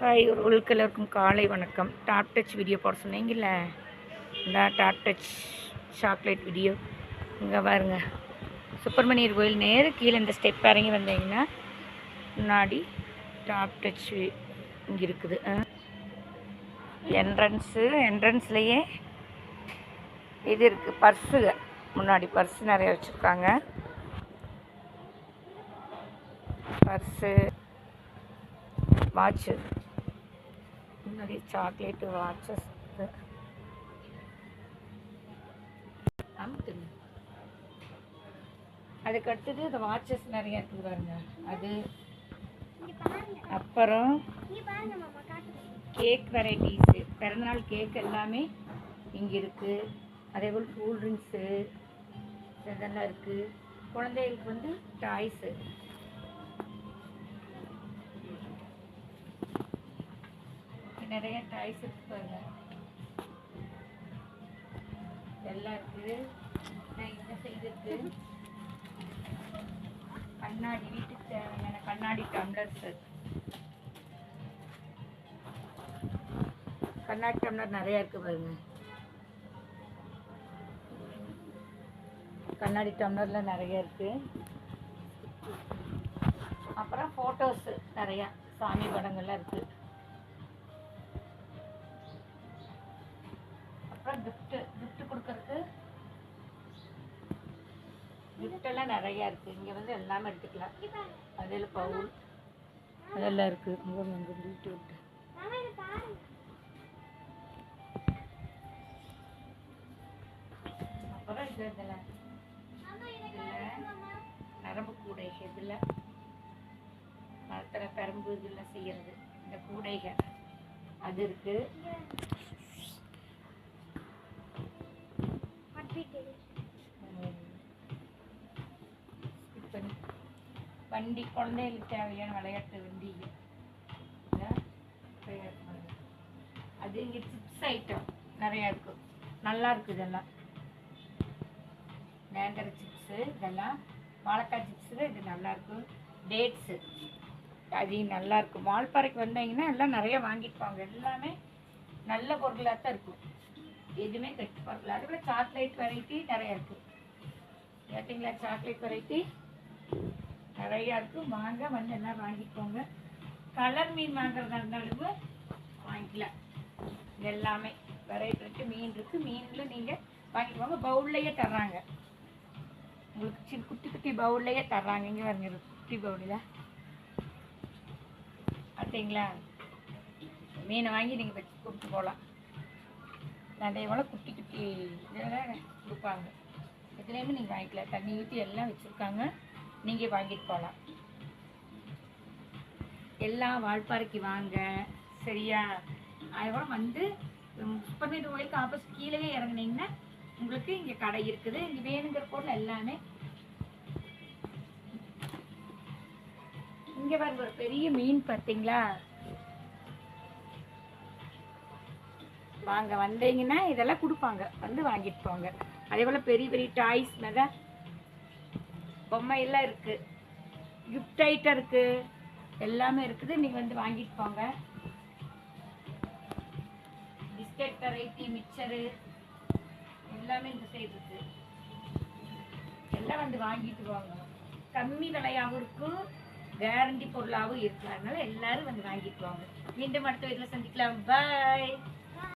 Hi உங்களுக்கு உள்கலருக்கும் காலை வணக்கம். டாப் டச் வீடியோ போட சொன்னீங்கல்ல? இந்த டாப் டச் சாக்லேட் வீடியோ இங்கே பாருங்க. சுப்பிரமணியர் கோயில் நேரு கீழே இந்த ஸ்டெப் இறங்கி வந்தீங்கன்னா முன்னாடி டாப் டச் இங்கே இருக்குது. என்ட்ரன்ஸு என்ட்ரன்ஸ்லேயே இது இருக்குது பர்ஸுங்க முன்னாடி பர்ஸு நிறைய வச்சுருக்காங்க. பர்ஸு வாட்சு முன்னாடி சாக்லேட்டு வாட்சஸ் அமுத்துங்க. அதுக்கு அடுத்தது இந்த வாட்சஸ் நிறைய இருக்குது பாருங்க. அது அப்புறம் கேக் வெரைட்டிஸு பிறந்தநாள் கேக் எல்லாமே இங்கே இருக்குது அதே போல் கூல் ட்ரிங்க்ஸு இதெல்லாம் இருக்குது குழந்தைகளுக்கு வந்து டாய்ஸு நிறைய டாய்ஸ் இருக்குது பாருங்க எல்லாம் இருக்கு நான் இந்த சைடு இருக்குது கண்ணாடி வீட்டுக்கு தேவையான கண்ணாடி டம்ளர்ஸ் கண்ணாடி டம்ளர் நிறைய இருக்கு பாருங்க. கண்ணாடி டம்ளர்ல நிறைய இருக்கு. அப்புறம் ஃபோட்டோஸ் நிறைய. சாமி படங்கள்லாம் இருக்கு. கிஃப்ட்டு கிஃப்ட் கொடுக்கறதுக்கு? எல்லாம் நிறைய இருக்கு. இங்க வந்து எல்லாமே எடுத்துக்கலாம். அதில் பவுல். அதெல்லாம் இருக்கு. இங்க வந்து வீட்டு விட்டு அப்புறம் இது இதில். நரம்பு கூடை இதில். மரத்தில் பெரம்பு இதில் செய்யறது. இந்த கூடைகள். அது இருக்கு. வண்டி குழந்தைகளுக்கு தேவையான விளையாட்டு வண்டி. அது இங்கே சிப்ஸ் ஐட்டம் நிறையா இருக்கு. நல்லா இருக்கு இதெல்லாம். நேந்திர சிப்ஸு இதெல்லாம். வாழைக்காய் சிப்ஸு இது நல்லாயிருக்கும் டேட்ஸு அது நல்லா இருக்கும் வால்பாறைக்கு வந்தீங்கன்னா எல்லாம் நிறைய வாங்கிட்டு எல்லாமே நல்ல பொருளாக தான் இருக்கும். எதுவுமே கெட்டு பொருள் அதே சாக்லேட் வெரைட்டி நிறைய இருக்கு. கேட்டிங்களா? சாக்லேட் வெரைட்டி நிறையா இருக்குது வாங்க வந்து எல்லாம் வாங்கிக்கோங்க. கலர் மீன் வாங்குறதா இருந்தாலும் வாங்கிக்கலாம். இது எல்லாமே. வெரைட்டி இருக்கு மீன் இருக்கு. மீனில் நீங்கள் வாங்கிட்டு பவுல்லையே தர்றாங்க. உங்களுக்கு சின்ன குட்டி குட்டி பவுல்லையே தர்றாங்க. இங்கே வரங்க குட்டி பவுலில் பார்த்தீங்களா மீனை வாங்கி நீங்கள் வச்சு கொடுத்து போகலாம் நிறைய போல் குட்டி குட்டி இதெல்லாம் கொடுப்பாங்க. இதுலேயுமே நீங்கள் வாங்கிக்கலாம். தண்ணி ஊற்றி எல்லாம் வச்சுருக்காங்க. நீங்கள் வாங்கிட்டு போகலாம் எல்லா வால்பாறைக்கு வாங்க. சரியா? அதோட வந்து சுப்பர்நீர் கோயிலுக்கு ஆப்போசிட் கீழே இறங்குனீங்கன்னா உங்களுக்கு இங்கே கடை இருக்குது. இங்கே வேணுங்கிற பொருள் எல்லாமே இங்கே பாருங்க ஒரு பெரிய மீன் பார்த்தீங்களா? வாங்க வந்தீங்கன்னா இதெல்லாம் கொடுப்பாங்க. வந்து வாங்கிட்டு போங்க. அதே போல் பெரிய பெரிய டாய்ஸ் மேலே பொம்மை எல்லாம் இருக்கு. கிஃப்ட் ஐட்டம் இருக்கு. எல்லாமே இருக்குது. நீங்கள் வந்து வாங்கிட்டு போங்க. பிஸ்கட் வெரைட்டி மிக்சரு எல்லாமே இந்த சைடு இருக்கு. எல்லாம் வந்து வாங்கிட்டு போங்க கம்மி விலையாகவும் இருக்கும். கேரண்டி பொருளாகவும் இருக்கு அதனால எல்லாரும் வந்து வாங்கிட்டு போங்க மீண்டும் அடுத்த வீட்டில் சந்திக்கலாம். பாய்